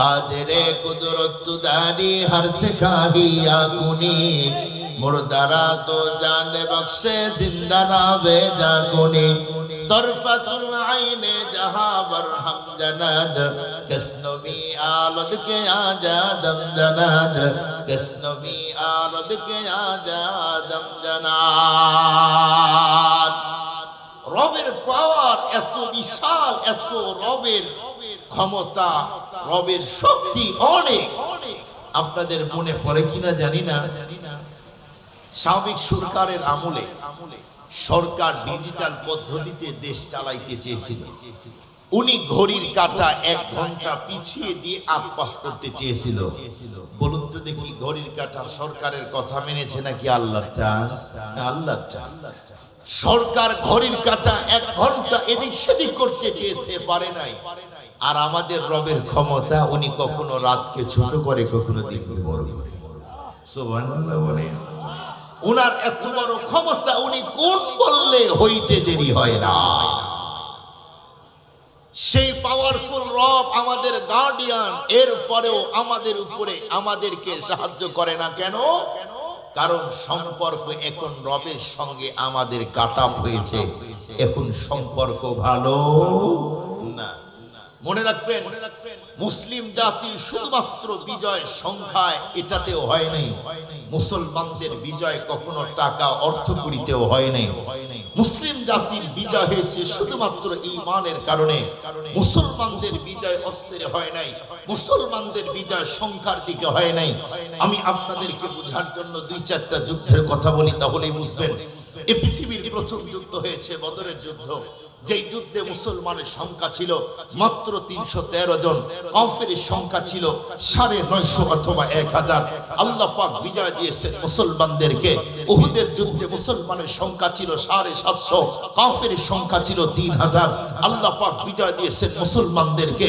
কাদেরে কুদরত দারি হর খাহিয়া কুনি মুর্দারা তো জানে বক্সে, জিন্দা না বেজা কুনি তরফাতুল আইনে জাহা বরহম জনাদ কসনবি আলদ কে রবের পাওয়ার এত বিশাল, এত রবের ক্ষমতা, রবের শক্তি অনেক। আপনাদের মনে পড়ে কিনা জানি না। সাবেক সরকারের আমলে সরকার ডিজিটাল পদ্ধতিতে দেশ চালাইতে চেয়েছিল। উনি ঘড়ির কাটা এক ঘণ্টা পিছিয়ে দিয়ে আগ পাস করতে চেয়েছিল। বলুন তো দেখি, ঘড়ির কাটা সরকারের কথা মেনেছে নাকি আল্লাহটা? আল্লাহটা। সরকার ঘড়ির কাটা এক ঘণ্টা এদিক সেদিক করতে চেয়েছে, পারে নাই। আর আমাদের রবের ক্ষমতা উনি কখনো রাতকে ছোট করে, কখনো দিনকে বড় করে। উনার এত বড় ক্ষমতা উনি কোন বললে হইতে দেরি হয় না। সেই পাওয়ারফুল রব আমাদের গার্ডিয়ান এরপরেও আমাদের উপরে আমাদেরকে সাহায্য করে না কেন? কারণ সম্পর্ক এখন রবের সঙ্গে আমাদের কাটা হয়েছে। এখন সম্পর্ক ভালো না। মনে রাখবেন, মুসলিম জাতির শুধুমাত্র বিজয় সংখ্যায় এটাতেও হয় নাই। মুসলমানদের বিজয় কখনো টাকা অর্থ করিতেও হয় নাই। মুসলিম জাতির বিজয় হয়েছে শুধুমাত্র ইমানের কারণে। মুসলমানদের বিজয় অস্ত্রে হয় নাই, মুসলমানদের বিজয় সংখ্যার দিকে হয় নাই। আমি আপনাদেরকে বোঝার জন্য দুই চারটা যুদ্ধের কথা বলি, তাহলেই বুঝবেন। এ পৃথিবীর প্রথম যুদ্ধ হয়েছে বদরের যুদ্ধ। যেই যুদ্ধে মুসলমানের সংখ্যা ছিল মাত্র তিনশো তেরো জন কফের সংখ্যা ছিল সাড়ে নয়শো অথবা এক হাজার। আল্লাহ পাক বিজয় মুসলমানদেরকে। যুদ্ধে মুসলমানের সংখ্যা ছিল সাড়ে সাতশো কফের সংখ্যা ছিল তিন হাজার। আল্লাহ পাক বিজয় দিয়েছেন মুসলমানদেরকে।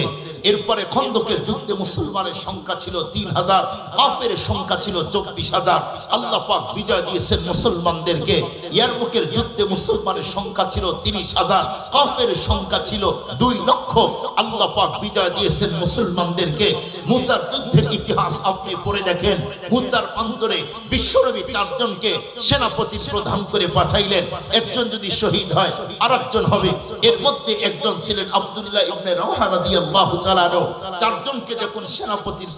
এরপরে খন্দকের যুদ্ধে মুসলমানের সংখ্যা ছিল তিন হাজার, কাফের সংখ্যা ছিল চব্বিশ হাজার। আল্লাহ পাক বিজয় দিয়েছেন মুসলমানদেরকে। ইয়ারমুকের যুদ্ধে মুসলমানের সংখ্যা ছিল তিরিশ হাজার, কাফের সংখ্যা ছিল দুই লক্ষ। আল্লাহ পাক বিজয় দিয়েছেন মুসলমানদেরকে। মুতার যুদ্ধের ইতিহাস আপনি পড়ে দেখেন। মুতার প্রান্তরে বিশ্বনবী চারজনকে সেনাপতি প্রধান করে পাঠাইলেন। একজন যদি শহীদ হয় আর হবে। এর মধ্যে একজন ছিলেন আব্দুল্লাহ ইবনে রাওহা রাদিয়াল্লাহু তাআলা আনহু। চারজনকে যখন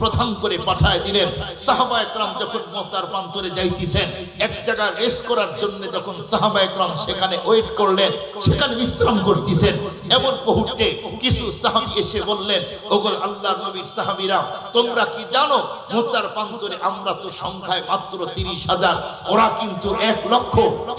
প্রধান করে পাঠায় দিলেন, সাহাবা একরাম যখন প্রান্তরে যাইতেছেন, এক জায়গায় করার জন্য যখন সাহাবা একরাম সেখানে ওয়েট করলেন, সেখানে বিশ্রাম করতেছেন এমন মুহূর্তে কিছু সাহাবী এসে বললেন, ওগো আল্লাহর নবীর সাহাবীরা, তোমরা কি জানো প্রান্তরে আমরা তো সংখ্যায় মাত্র তিরিশ হাজার ওরা কিন্তু এক লক্ষ,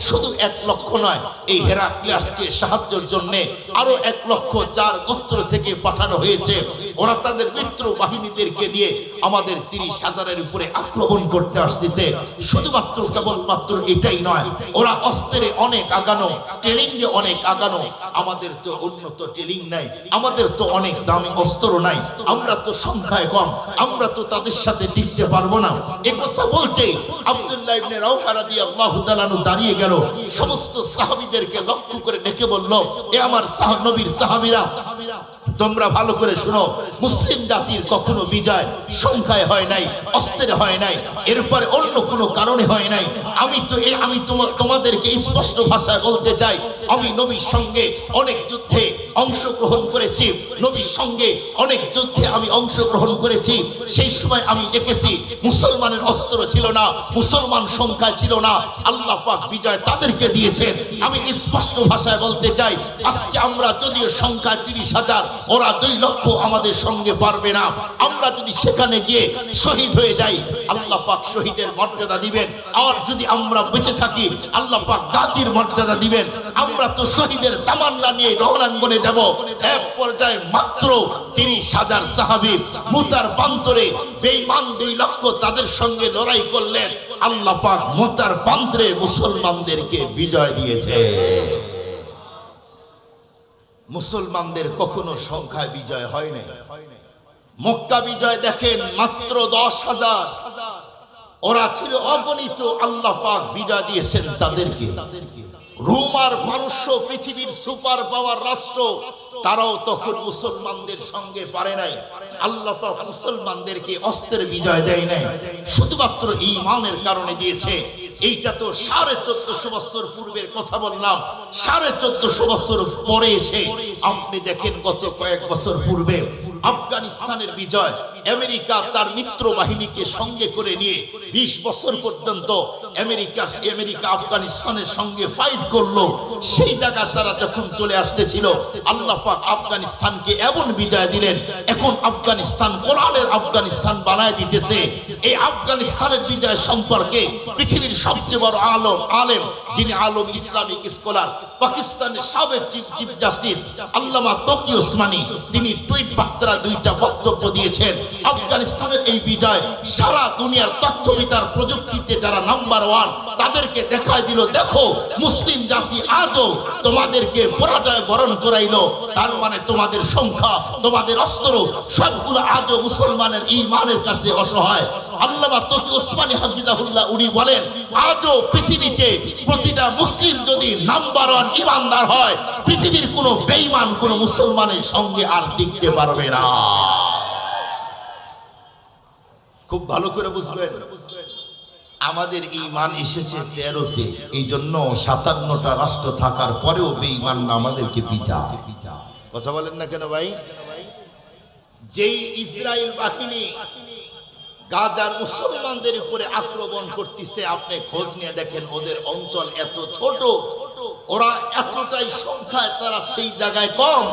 শুধু এক লক্ষ নয়, এই হেরাক্লিয়াসকে সাহায্যের জন্য আরও এক লক্ষ চার গোত্র থেকে পাঠানো হয়েছে ওরা তাদের মিত্র বাহিনীদেরকে নিয়ে আমাদের তিরিশ হাজারের উপরে আক্রমণ করতে আসতেছে। শুধুমাত্র কেবলমাত্র এটাই নয়, ওরা অস্ত্রে অনেক আগানো ট্রেনিং এ অনেক আগানো। আমাদের তো উন্নত ট্রেনিং নাই, আমাদের তো অনেক দামি অস্ত্র নাই। আমরা তো সংখ্যায় কম, আমরা তো তাদের সাথে টিকতে পারব না। এ কথা বলতে আব্দুল্লাহ ইবনে রাওহা রাদিয়াল্লাহু তাআলা দাঁড়িয়ে গেল। সমস্ত সাহাবীদেরকে লক্ষ্য করে ডেকে বলল, এ আমার সাহ নবীর সাহাবীরা তোমরা ভালো করে শুনো, মুসলিম জাতির কখনো বিজয় সংখ্যায় হয় নাই, অস্ত্রে হয় নাই এরপরে অন্য কোনো কারণে হয় নাই। আমি তো এ আমি তোমা- তোমাদেরকে স্পষ্ট ভাষায় বলতে চাই, আমি নবীর সঙ্গে অনেক যুদ্ধে অংশগ্রহণ করেছি, নবীর সঙ্গে অনেক যুদ্ধে আমি অংশগ্রহণ করেছি, সেই সময় আমি দেখেছি মুসলমানের অস্ত্র ছিল না, মুসলমান সংখ্যা ছিল না, আল্লাহ পাক বিজয় তাদেরকে দিয়েছেন। আমি স্পষ্ট ভাষায় বলতে চাই, আজকে আমরা যদিও সংখ্যা তিরিশ হাজার ওরা দুই লক্ষ আমাদের সঙ্গে পারবে না। আমরা যদি সেখানে গিয়ে শহীদ হয়ে যাই, আল্লাহ পাক শহীদের মর্যাদা দিবেন। আর যদি আমরা বেঁচে থাকি, আল্লাহ পাক গাজীর মর্যাদা দিবেন। আমরা তো শহীদের তামান্না নিয়ে রহনাঙ্গনে যাব। এক পর্যায়ে মাত্র তিরিশ হাজার সাহাবি মুতার প্রান্তরে বেঈমান দুই লক্ষ তাদের সঙ্গে লড়াই করলেন। আল্লাহ পাক মুতার প্রান্তরে মুসলমানদেরকে বিজয় দিয়েছে। মুসলমানদের কখনো সংখ্যায় বিজয় হয় নাই। মক্কা বিজয় দেখেন মাত্র দশ হাজার। ওরা ছিল অগণিত আল্লাহ পাক বিজয় দিয়েছেন তাদেরকে। রোম আর পৃথিবীর সুপার পাওয়ার রাষ্ট্র, তারাও তখন মুসলমানদের সঙ্গে পারে নাই। আল্লাহ মুসলমানদেরকে অস্ত্রের বিজয় দেয় নাই। শুধুমাত্র ইমানের কারণে দিয়েছে। এইটা তো সাড়ে চোদ্দশো বছর পূর্বের কথা বললাম। সাড়ে চোদ্দশো বছর পরে এসে আপনি দেখেন গত কয়েক বছর পূর্বে আফগানিস্তানের বিজয় আমেরিকা তার মিত্র বাহিনীকে সঙ্গে করে নিয়ে বিশ বছর পর্যন্ত আমেরিকা আমেরিকা আফগানিস্তানের সঙ্গে ফাইট করল। সেই জায়গা তারা যখন চলে আসতেছিল, আল্লাহ পাক আফগানিস্তানকে এমন বিজয় দিলেন, এখন আফগানিস্তান কোরআনের আফগানিস্তান বানায় দিতেছে। এই আফগানিস্তানের বিজয় সম্পর্কে পৃথিবীর সবচেয়ে বড় আলম, আলেম, যিনি আলম ইসলামিক স্কলার, পাকিস্তানের সাবেক চিফ চিফ জাস্টিস আল্লামা তকি ওসমানী, তিনি টুইট বার্তা দুইটা বক্তব্য দিয়েছেন। আফগানিস্তানের এই বিজয় সারা দুনিয়ার তথ্যবিতার প্রযুক্তিতে যারা নাম্বার ওয়ান, তাদেরকে দেখায় দিল, দেখো, মুসলিম জাতি আজও তোমাদেরকে পরাজয় বরণ করাইলো। তার মানে তোমাদের সংখ্যা, তোমাদের অস্ত্র, সবগুলো আজও মুসলমানের ইমানের কাছে অসহায়। আল্লামা তকি ওসমানী হাফিজাহুল্লাহ উনি বলেন, আজও পৃথিবীতে প্রতিটা মুসলিম যদি নাম্বার ওয়ান ইমানদার হয়, পৃথিবীর কোনো বেঈমান, কোনো মুসলমানের সঙ্গে আর টিকতে পারবে না। খুব ভালো করে বুঝবেন। আমাদের ইমান এসেছে তেরোতে এই জন্য সাতান্নটা রাষ্ট্র থাকার পরেও বেঈমান আমাদেরকে পিটায়। কথা বলেন না কেন ভাই? যেই ইসরায়েল বাহিনী গাজার মুসলমানদের উপরে আক্রমণ করতেছে, আপনি খোঁজ নিয়ে দেখেন ওদের অঞ্চল এত ছোট। ওরা এতটাই সংখ্যায় তারা সেই জায়গায় কম।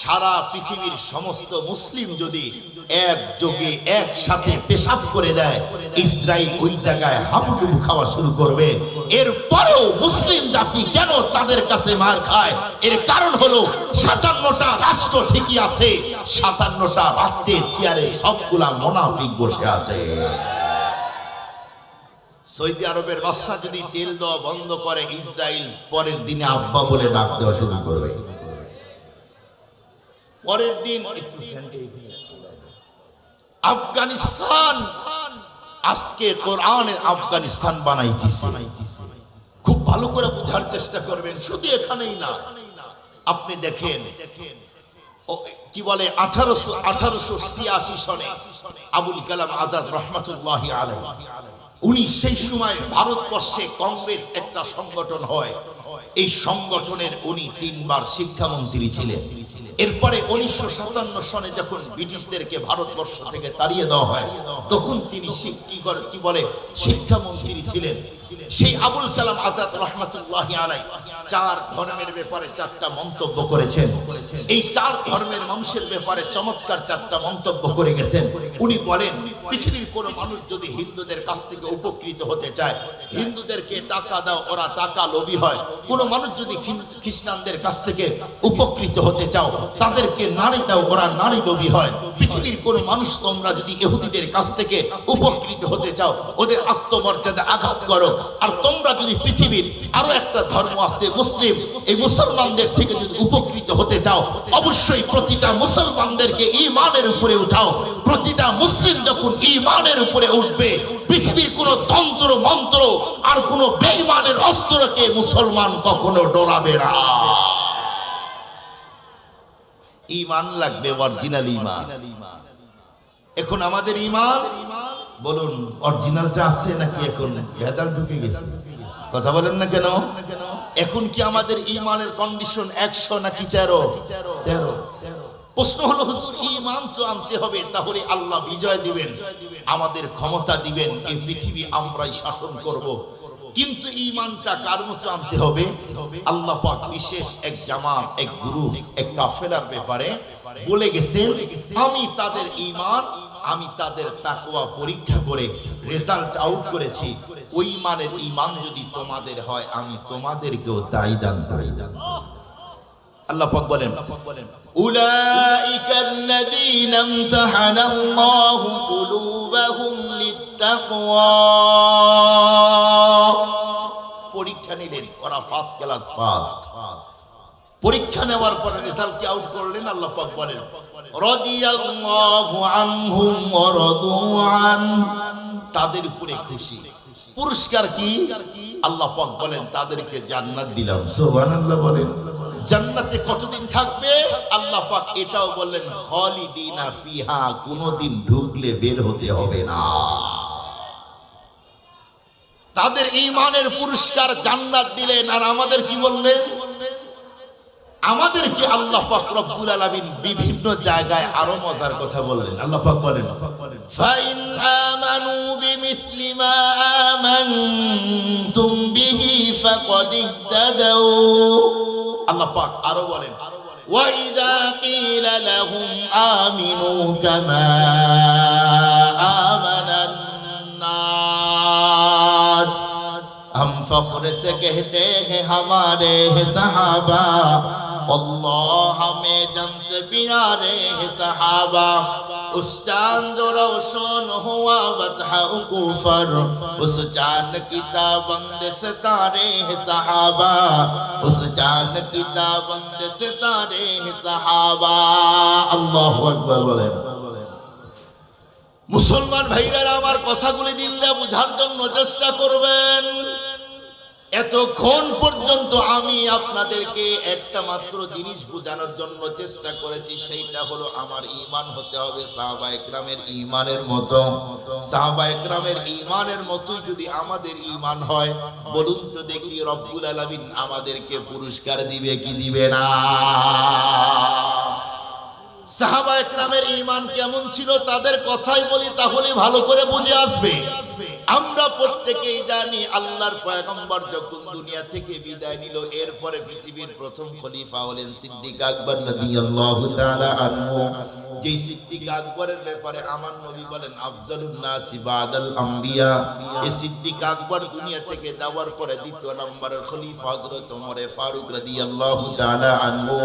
সারা পৃথিবীর সমস্ত মুসলিম যদি একযোগে একসাথে পেশাব করে দেয় ইসরায়েল ওই জায়গায় হাবুডুবু খাওয়া শুরু করবে। এরপরেও মুসলিম জাতি কেন তাদের কাছে মার খায়? এর কারণ হলো সাতান্নটা রাষ্ট্র ঠিকই আছে, সাতান্নটা রাষ্ট্রের চেয়ারে সবগুলা মোনাফিক বসে আছে। সৌদি আরবের বাদশা যদি তেল দেওয়া বন্ধ করে, ইসরায়েল পরের দিনে আব্বা বলে ডাক দেওয়া শুরু করবে। পরের দিন। আফগানিস্তান আজকে কোরআনের আফগানিস্তান বানাইতেছে। খুব ভালো করে বোঝার চেষ্টা করবেন, শুধু এখানেই না। আপনি দেখেন কি বলে, আঠারোশো আঠারোশো ছিয়াশি সনে আবুল কালাম আজাদ রহমতুল্লাহ আলহ উনি সেই সময় ভারতবর্ষে কংগ্রেস একটা সংগঠন হয়। এই সংগঠনের উনি তিনবার শিক্ষামন্ত্রী ছিলেন। এরপরে উনিশশো সাতান্ন সনে যখন ব্রিটিশদেরকে ভারতবর্ষ থেকে তাড়িয়ে দেওয়া হয়, তখন তিনি কি বলে? শিক্ষামন্ত্রী ছিলেন। সেই আবুল কালাম আজাদ রহমতুল্লাহ আলাই চার ধর্মের ব্যাপারে চারটা মন্তব্য করেছেন। এই চার ধর্মের মানুষের ব্যাপারে চমৎকার চারটা মন্তব্য করে গেছেন। উনি বলেন, পৃথিবীর কোন মানুষ যদি হিন্দুদের কাছ থেকে উপকৃত হতে চায়, হিন্দুদেরকে টাকা দাও, ওরা টাকা লোভী হয়। কোন মানুষ যদি খ্রিস্টানদের কাছ থেকে উপকৃত হতে চাও, তাদেরকে নারী দাও, ওরা নারী লোভী হয়। পৃথিবীর কোন মানুষ তোমরা যদি ইহুদিদের কাছ থেকে উপকৃত হতে চাও, ওদের আত্মমর্যাদা আঘাত করো। আর তোমরা যদি পৃথিবীর আরও একটা ধর্ম আছে মুসলিম, এই মুসলমানদের থেকে যদি উপকৃত হতে চাও, অবশ্যই প্রতিটা মুসলমানদেরকে ইমানের উপরে উঠাও। প্রতিটা মুসলিম যখন ইমানের উপরে উঠবে, পৃথিবীর কোন তন্ত্র, মন্ত্র আর কোন বেঈমানের অস্ত্রকে মুসলমান কখনো ডরাবে না। ইমান লাগবে, অরিজিনাল ইমান এখন আমাদের ইমান বলুন অরিজিনালটা আছে নাকি এখন? ভেদাল ঢুকে গেছে। কথা বলেন না কেন? এখন কি আমাদের ইমানের কন্ডিশন একশো নাকি তেরো? তেরো। প্রশ্ন হলো ইমান তো আনতে হবে, তাহলে আল্লাহ বিজয় দিবেন, আমাদের ক্ষমতা দিবেন, এই পৃথিবী আমরাই শাসন করব। কিন্তু ইমানটা কার মতো আনতে হবে? আল্লাহ পাক বিশেষ এক জামাত, এক গ্রুপ, এক কাফেলার ব্যাপারে বলে গেছেন, আমি তাদের ইমান আমি তাদের তাকওয়া পরীক্ষা করে রেজাল্ট আউট করেছি ওই মানের ইমান যদি তোমাদের হয় আমি তোমাদেরকেও তাই দান করি দান আল্লাহ পাক বলেন أولئك الذين امتحن الله قلوبهم للتقوى পরীক্ষা নিলেন ওরা ফার্স্ট ক্লাস ফার্স্ট পরীক্ষা নেওয়ার পরে রেজাল্ট কি আউট করলেন? আল্লাহ পাক বলেন রাদিয়াল্লাহু আনহুম ওয়া রাদু আন। তাদের উপরে খুশি। পুরস্কার কি? আল্লাহ পাক বলেন তাদেরকে জান্নাত দিলাম। সুবহানাল্লাহ বলেন। জান্নাতে কতদিন থাকবে? আল্লাহ পাক এটাও বললেন খালিদিনা ফিহা কোনোদিন ঢুকলে বের হতে হবে না। তাদের ইমানের পুরস্কার জান্নাত দিলেন। আর আমাদের কি বললেন? আমাদেরকে আল্লাহ পাক রব্বুল আলামিন বিভিন্ন জায়গায় আরো মজার কথা বললেন আল্লাহ পাক বলেন ফাইন আমানু বিমিসলি মা আমানতুম বিহি ফাকাদ ইহতাদাউ আল্লাহ পাক আরো বলেন وإذا قيل لهم آمنوا كما آمن الناس हम फख्र से कहते हैं हमारे हैं सहाबा अल्लाह हमें जन से प्यारे हैं सहाबा उस चांद रोशन हुआ बतहा कुफर उस चांद की ताबंद सितारे हैं सहाबा उस चांद की ताबंद सितारे हैं सहाबा अल्लाह अकबर बोले মুসলমান ভাইরা আমার কথাগুলি দিল দিয়ে বুঝার জন্য চেষ্টা করবেন এতক্ষণ পর্যন্ত আমি আপনাদেরকে একটা মাত্র জিনিস বোঝানোর জন্য চেষ্টা করেছি, সেইটা হলো আমার ঈমান হতে হবে সাহাবা একরামের ঈমানের মতো। সাহাবা একরামের ঈমানের মতোই যদি আমাদের ইমান হয়, বলুন তো দেখি রব্বুল আলামিন আমাদেরকে পুরস্কার দিবে কি দিবে না? সাহাবা একরামের ঈমান কেমন ছিল তাদের কথাই বলি, তাহলে ভালো করে বুঝে আসবে আসবে। আমরা প্রত্যেকেই জানি আল্লাহর পয়গম্বর যখন দুনিয়া থেকে বিদায় নিল, এরপরে পৃথিবীর প্রথম খলিফা হলেন সিদ্দিক আকবর রাদিয়াল্লাহু তাআলা আনহু। যেই সিদ্দিক আকবরের ব্যাপারে আমার নবী বলেন, আফজালুন নাসি বাদাল আম্বিয়া। এই সিদ্দিক আকবর দুনিয়া থেকে যাওয়ার পরে দ্বিতীয় নম্বরের খলিফা হযরত ওমরে ফারুক রাদিয়াল্লাহু তাআলা আনহু।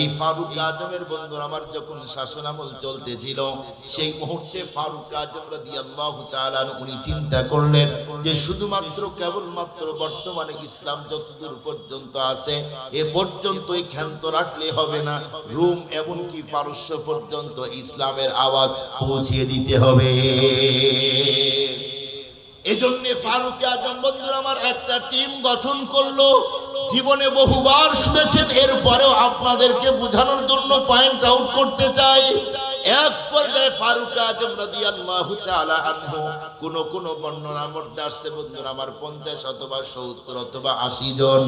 এই ফারুক আজমের বন্ধু আমার যখন শাসনামল চলতেছিল, সেই মুহূর্তে ফারুক আজম রাদিয়াল্লাহু তাআলা উনি চিন্তা করলেন যে শুধুমাত্র কেবলমাত্র বর্তমানে ইসলাম যতদূর পর্যন্ত আছে, এ পর্যন্তই ক্ষান্ত রাখলে হবে না। রোম এমনকি পারস্য পর্যন্ত ইসলামের আওয়াজ পৌঁছিয়ে দিতে হবে। এজন্য ফারুক আজম বন্ধুরা আমার একটা টিম গঠন করল। জীবনে বহুবার শুনেছেন, এরপরেও আপনাদেরকে বোঝানোর জন্য পয়েন্ট আউট করতে চাই। ফারুক আজম রাদিয়াল্লাহু তাআলা আনহু, কোন কোন বর্ণনার মধ্যে আসছে, বন্ধুরা, আমার 50 অথবা 70 অথবা 80 জন।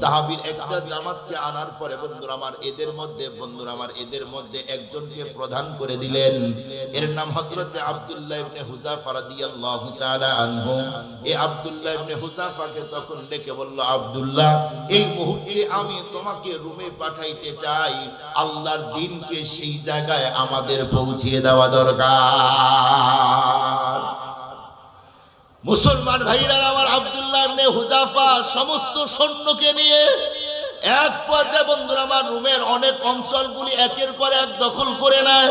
সাহাবীর একটা জামাতকে আনার পরে, বন্ধুরা, আমার এদের মধ্যে, বন্ধুরা, আমার এদের মধ্যে একজনকে প্রধান করে দিলেন। এর নাম হযরতে আব্দুল্লাহ ইবনে হুযাফা রাদিয়াল্লাহু তাআলা আনহু। এই আব্দুল্লাহ ইবনে হুযাফাকে তখন ডেকে বলল, আব্দুল্লাহ, এই মুহূর্তে আমি তোমাকে রুমে পাঠাইতে চাই। আল্লাহর দিনকে সেই জায়গায় আমাদের পৌঁছিয়ে দেওয়া দরকার। মুসলমান ভাইরা, আমার আবদুল্লাহ হুজাফা সমস্ত সৈন্যকে নিয়ে এক পর্যায়ে বন্ধুরা, আমার রুমের অনেক অঞ্চলগুলি একের পর এক দখল করে নেয়।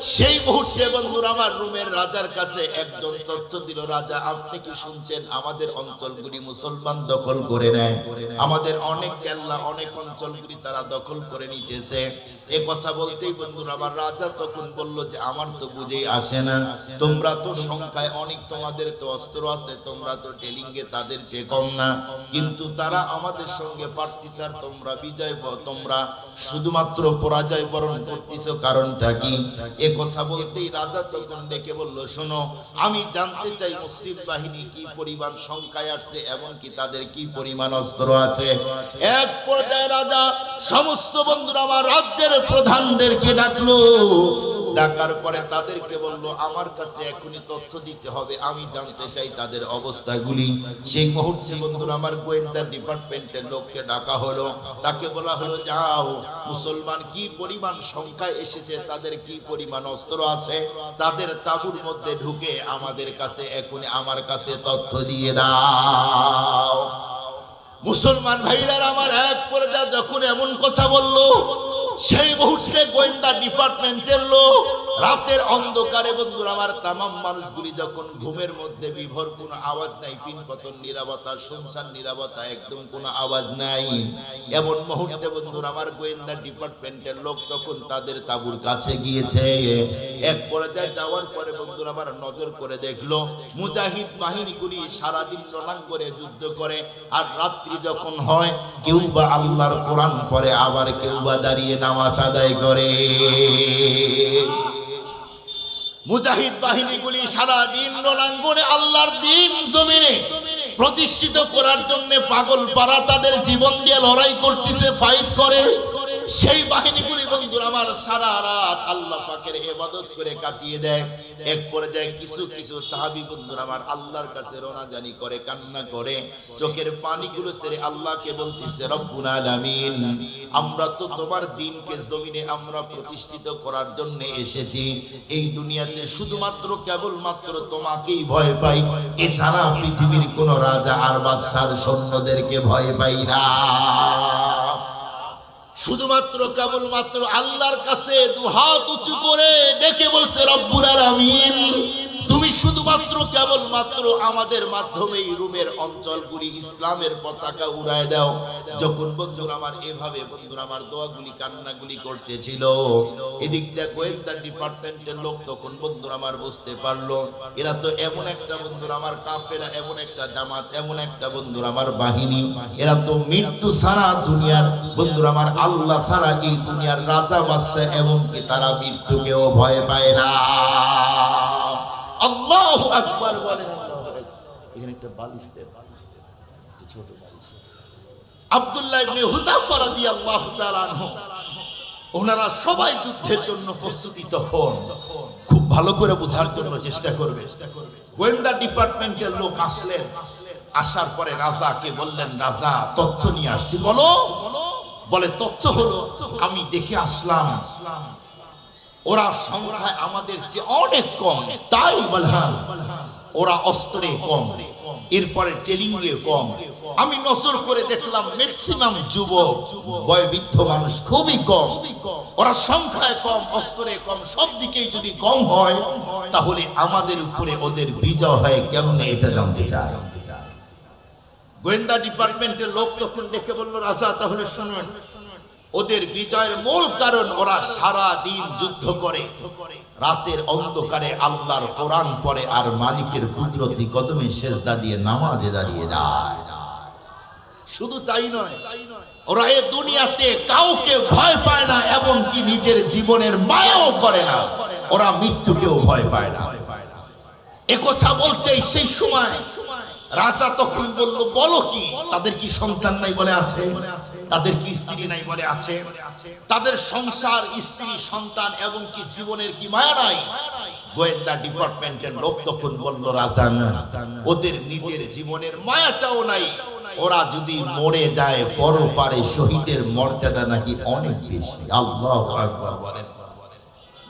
সেই মুহূর্তে বন্ধুরা আমার রুমের রাজার কাছে একজন তথ্য দিল, রাজা, আপনি কি শুনছেন? আমাদের অঞ্চলগুলি মুসলমান দখল করে নেয়। আমাদের অনেক কেল্লা, অনেক অঞ্চলগুলি তারা দখল করে নিতেছে। এ কথা বলতেই বন্ধুরা আমার রাজা তখন বলল যে, আমার তো বুঝেই আসে না। তোমরা তো সংখ্যায় অনেক, তোমাদের তো অস্ত্র আছে, তোমরা তো টেলিংয়ে তাদের চেয়ে কম না। কিন্তু তারা আমাদের সঙ্গে পারতিস আর তোমরা বিজয় তোমরা শুধুমাত্র পরাজয় বরণ করতেছ কারণটা কি? এ কথা বলতেই রাজা তখন ডেকে বলল, শোনো, আমি জানতে চাই মুসলিম বাহিনী কি পরিমাণ সংখ্যায় আসছে, এমনকি তাদের কি পরিমাণ অস্ত্র আছে? এক পর্যায়ে রাজা, সমস্ত বন্ধুরা আমার রাজ্যের প্রধানদেরকে ডাকলো। ডাকার পরে তাদেরকে বলল, আমার কাছে এখনই তথ্য দিতে হবে, আমি জানতে চাই তাদের অবস্থাগুলি। সেই মুহূর্তে বন্ধুরা, আমার গোয়েন্দা ডিপার্টমেন্টের লোককে ডাকা হলো। তাকে বলা হলো, যাও, মুসলমান কি পরিমাণ সংখ্যায় এসেছে, তাদের কি পরিমাণ অস্ত্র আছে? তাদের তাবুর মধ্যে ঢুকে আমাদের কাছে এখনই আমার কাছে তথ্য দিয়ে দাও। মুসলমান ভাইরার আমার এক পর্যায়ে যখন এমন কথা বলল সেই মুহূর্তে গোয়েন্দা ডিপার্টমেন্টের লোক রাতের অন্ধকারে বন্ধুরা, আমার তামাম মানুষগুলি যখন ঘুমের মধ্যে বিভোর কোনো আওয়াজ নাই, পিনপতন নিরাপত্তা শুনশান নিরাপত্তা একদম কোনো আওয়াজ নাই। এমন মুহূর্তে বন্ধুরা, আমার গোয়েন্দা ডিপার্টমেন্টের লোক তখন তাদের তাবুর কাছে গিয়েছে। এক পর্যায়ে যাওয়ার পরে বন্ধুরা, আমার নজর করে দেখল, মুজাহিদ বাহিনীগুলি সারাদিন রণাঙ্গনে যুদ্ধ করে, আর রাত্রি যখন হয়, কেউ বা আল্লাহর কোরআন পরে আবার কেউ বা দাঁড়িয়ে নামাজ আদায় করে। মুজাহিদ বাহিনীগুলি সারা দিন রণাঙ্গনে আল্লাহর দিন জমিনে প্রতিষ্ঠিত করার জন্য পাগল পাড়া তাদের জীবন দিয়ে লড়াই করতেছে ফাইট করে। সেই বাহিনীগুলি বন্ধুরা আমার সারা রাত আল্লাহ পাকের ইবাদত করে কাটিয়ে দেয়। এক পর্যায়ে কিছু কিছু সাহাবী বন্ধুরা আমার আল্লাহর কাছে রোনাজানি করে, কান্না করে। চোখের পানিগুলো ছেড়ে আল্লাহকে বলতেছে, রব্বুল আলামিন, আমরা তো তোমার দিনকে জমিনে আমরা প্রতিষ্ঠিত করার জন্য এসেছি। এই দুনিয়াতে শুধুমাত্র কেবলমাত্র তোমাকেই ভয় পাই। এছাড়া পৃথিবীর কোন রাজা আর বাদশার সৈন্যদেরকে ভয় পাই না। শুধুমাত্র কেবলমাত্র আল্লাহর কাছে দুহাত উঁচু করে ডেকে বলছে রব্বুর আলামিন। তুমি শুধুমাত্র কেবলমাত্র আমাদের মাধ্যমে রুমের অঞ্চলগুলি ইসলামের পতাকা উড়ায় দাও। যখন বন্ধুরা আমার এভাবে বন্ধুরা আমার দোয়াগুলি, কান্নাগুলি করতেছিল, এদিক দিয়ে গোয়েন্দা ডিপার্টমেন্টের লোক তখন বন্ধুরা আমার বুঝতে পারল, এরা তো এমন একটা বন্ধুরা আমার কাফেরা এমন একটা জামাত, এমন একটা বন্ধুরা আমার বাহিনী, এরা তো মৃত্যু ছাড়া দুনিয়ার বন্ধুরা আমার আল্লাহ ছাড়া এই দুনিয়ার রাজা বাদশা এমনকি তারা মৃত্যুকেও ভয় পায় না। আল্লাহু আকবার বলেন। এখানে একটা বালিশ দেন। ছোট বালিশ। আব্দুল্লাহ ইবনে হুযাফা রাদিয়াল্লাহু তাআলা আনহু। ওনারা সবাই যুদ্ধের জন্য প্রস্তুতি তখন। খুব ভালো করে বোঝার জন্য চেষ্টা করবে। গোয়েন্দা ডিপার্টমেন্টের লোক আসলেন। আসার পরে রাজাকে বললেন রাজা তথ্য নিয়ে আসছি বলো। বলে তথ্য হলো আমি দেখে আসলাম। ওরা সংখ্যায় আমাদের চেয়ে অনেক কম। তাই বললাম ওরা অস্ত্রে কম। এরপরে এ কম। আমি নজর করে দেখলাম ম্যাক্সিমাম যুবক, বয়বৃদ্ধ মানুষ খুবই কম। ওরা সংখ্যায় কম, অস্ত্রে কম, সব দিকেই যদি কম হয়, তাহলে আমাদের উপরে ওদের বিজয় হয় কেমনে এটা জানতে চায়। গোয়েন্দা ডিপার্টমেন্টের লোক তখন দেখে বলল, রাজা, তাহলে শুনুন ওদের বিজয়ের মূল কারণ ওরা সারা দিন যুদ্ধ করে। রাতের অন্ধকারে আল্লাহর কোরআন পড়ে আর মালিকের কুদরতি কদমে সেজদা দিয়ে নামাজে দাঁড়িয়ে যায়। শুধু তাই নয়, ওরা এ দুনিয়াতে কাউকে ভয় পায় না এবং কি নিজের জীবনের মায়াও করে না। ওরা মৃত্যুকেও ভয় পায় না। একথা বলতেই সেই সময় রাজা তখন বলল, বলো কি? তাদের কি সন্তান নাই বলে আছে? তাদের কি স্ত্রী নাই বলে আছে? তাদের সংসার, স্ত্রী, সন্তান এবং কি জীবনের কি মায়া নাই? গোয়েন্দা ডিপার্টমেন্টের লোক তখন বলল, রাজা, না। ওদের নিজের জীবনের মায়াটাও নাই। ওরা যদি মরে যায়, পরপারে শহীদের মর্যাদা নাকি অনেক বেশি। আল্লাহ বলেন।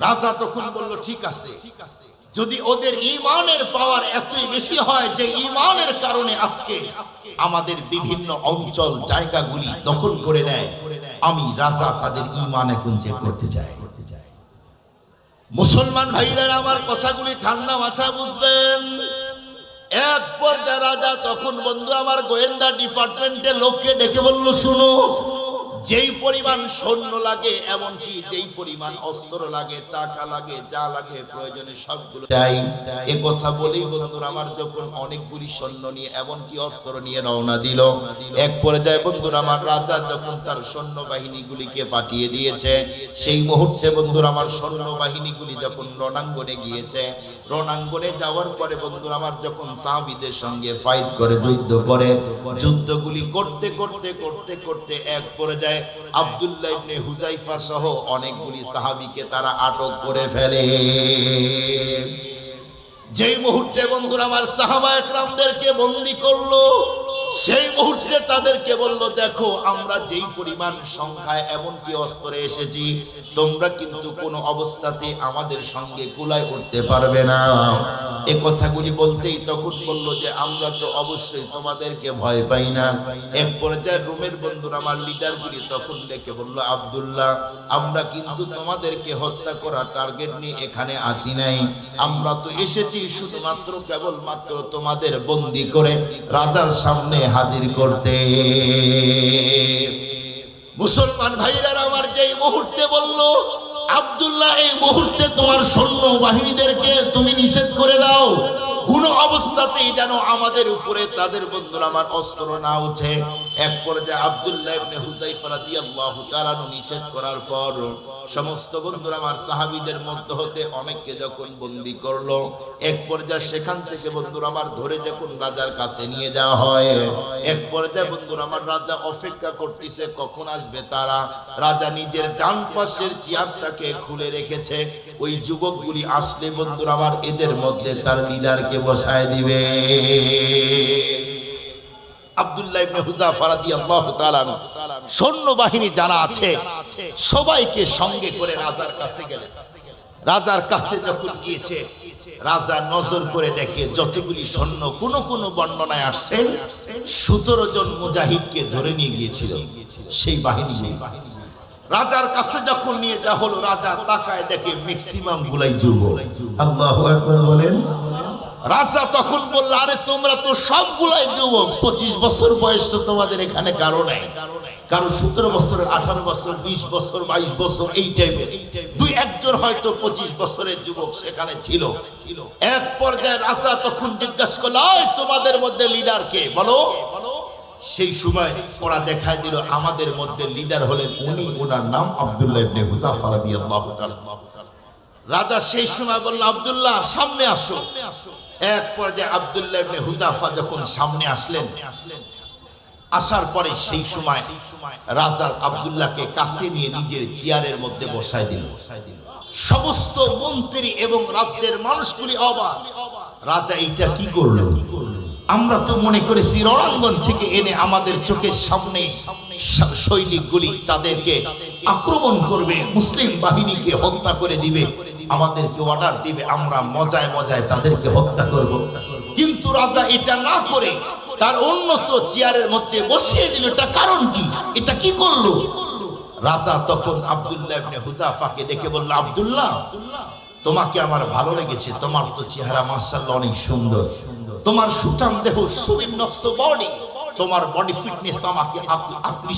রাজা তখন বলল, ঠিক আছে। যদি ওদের ইমানের পাওয়ার এতই বেশি হয় যে ইমানের কারণে আজকে আমাদের বিভিন্ন অঞ্চল, জায়গাগুলি দখল করে নেয়, আমি রাজা তাদের ইমান চেক করতে চাই। মুসলমান ভাইরা আমার কথাগুলি ঠান্ডা মাথা বুঝবেন। এক পর্যায়ে রাজা তখন বন্ধু আমার গোয়েন্দা ডিপার্টমেন্টের লোককে ডেকে বলল, শুনো যেই পরিমাণ সৈন্য লাগে, এমনকি যেই পরিমাণ অস্ত্র লাগে, টাকা লাগে, যা লাগে, প্রয়োজনে সবগুলো চাই এ কথা বলেই বন্ধুরা, আমার যখন অনেকগুলি সৈন্য নিয়ে, এমনকি অস্ত্র নিয়ে রওনা দিল, এক পর্যায়ে বন্ধুরা, আমার রাজা যখন তার সৈন্য বাহিনীগুলিকে পাঠিয়ে দিয়েছে, সেই মুহূর্তে বন্ধুরা, আমার সৈন্য বাহিনীগুলি যখন রণাঙ্গনে গিয়েছে, রণাঙ্গনে যাওয়ার পরে বন্ধুরা, আমার যখন সাহাবিদের সঙ্গে ফাইট করে, যুদ্ধ করে, যুদ্ধগুলি করতে করতে করতে করতে এক পর্যায়ে আব্দুল্লাহ ইবনে হুজাইফা সহ অনেকগুলি সাহাবিকে তারা আটক করে ফেলে। যেই মুহূর্তে বন্ধুরা আমার সাহাবা একরামদেরকে বন্দি করল সেই মুহূর্তে তাদেরকে বলল, দেখো, আমরা যেই পরিমাণ সংখ্যায় এমনকি অস্ত্রে এসেছি, তোমরা কিন্তু কোনো অবস্থাতে আমাদের সঙ্গে কুলায় উঠতে পারবে না। এ কথাগুলি বলতেই তখন বলল যে, আমরা তো অবশ্যই তোমাদেরকে ভয় পাই না। এক পর্যায়ে রুমের বন্ধুরা আমার লিডারগুলি তখন ডেকে বলল, আব্দুল্লাহ, আমরা কিন্তু তোমাদেরকে হত্যা করা টার্গেট নিয়ে এখানে আসি নাই। আমরা তো এসেছি শুধুমাত্র কেবলমাত্র তোমাদের বন্দি করে রাজার সামনে হাজির করতে। মুসলমান ভাইরা আমার যেই মুহূর্তে বলল, আব্দুল্লাহ, এই মুহূর্তে তোমার সৈন্য বাহিনীদেরকে তুমি নিষেধ করে দাও। কোন অবস্থাতেই যেন আমাদের উপরে তাদের বন্ধুরা আমার অস্ত্র না উঠে এক পর্যায়ে আব্দুল্লাহ ইবনে নিষেধ করার পর সমস্ত বন্ধুরা আমার সাহাবীদের মধ্য হতে অনেককে যখন বন্দি করল, এক পর্যায়ে সেখান থেকে বন্ধুরা আমার ধরে যখন রাজার কাছে নিয়ে যাওয়া হয়, এক পর্যায়ে বন্ধুরা আমার রাজা অপেক্ষা করতেছে, কখন আসবে তারা? রাজা নিজের ডান পাশের চেয়ারটাকে খুলে রেখেছে। ওই যুবকগুলি আসলে বন্ধুরা আমার এদের মধ্যে তার লিডারকে বসায় দিবে। রাজার কাছে যখন সতেরো জন মুজাহিদকে ধরে নিয়ে গিয়েছিল সেই বাহিনী রাজার কাছে যখন নিয়ে যাওয়া হলো, রাজা তাকায় দেখে ম্যাক্সিমাম গুলাই যুবক। আল্লাহু বলেন রাজা তখন বলল, আরে, তোমরা তো সবগুলাই যুবক, পঁচিশ বছর বয়স তো তোমাদের এখানে কারও নাই। কারও সতেরো বছর, আঠারো বছর, বিশ বছর, বাইশ বছর, এই টাইপের। দুই একজন হয়তো পঁচিশ বছরের যুবক সেখানে ছিল। এক পর্যায়ে রাজা তখন জিজ্ঞাসা করল তোমাদের মধ্যে লিডার কে? বলো। সেই সময় ওরা দেখায় দিল, আমাদের মধ্যে লিডার হলেন উনি ওনার নাম আব্দুল্লাহ ইবনে হুজাফা রাদিয়াল্লাহু তাআলা। রাজা সেই সময় বলল, আব্দুল্লাহ, সামনে আসো। এক পর্যায়ে আব্দুল্লাহ ইবনে হুজাফা যখন সামনে আসলেন, আসার পরে সেই সময় রাজা আব্দুল্লাহকে কাছে নিয়ে নিজের চেয়ারের মধ্যে বসায় দিল। সমস্ত মন্ত্রী এবং রাজ্যের মানুষগুলি অবাক। রাজা এটা কি করল? আমরা তো মনে করেছি রণাঙ্গন থেকে এনে আমাদের চোখের সামনে সৈনিকগুলি তাদেরকে আক্রমণ করবে, মুসলিম বাহিনীকে হত্যা করে দিবে। আমাদেরকে অর্ডার দিবে, আমরা মজায় মজায় তাদেরকে হত্যা করব। কিন্তু রাজা এটা না করে তার উন্নত চেয়ারের মধ্যে বসিয়ে দিল, এটা কারণ কি? এটা কি করল? রাজা তখন আব্দুল্লাহ ইবনে হুজাফাকে ডেকে বলল, আব্দুল্লাহ, তোমাকে আমার ভালো লেগেছে, তোমার তো চেহারা মাশাআল্লাহ অনেক সুন্দর। তোমার সুঠাম দেহ সুবিন্যস্ত বডি, তোমার বডি ফিটনেস আমাকে আকৃষ্ট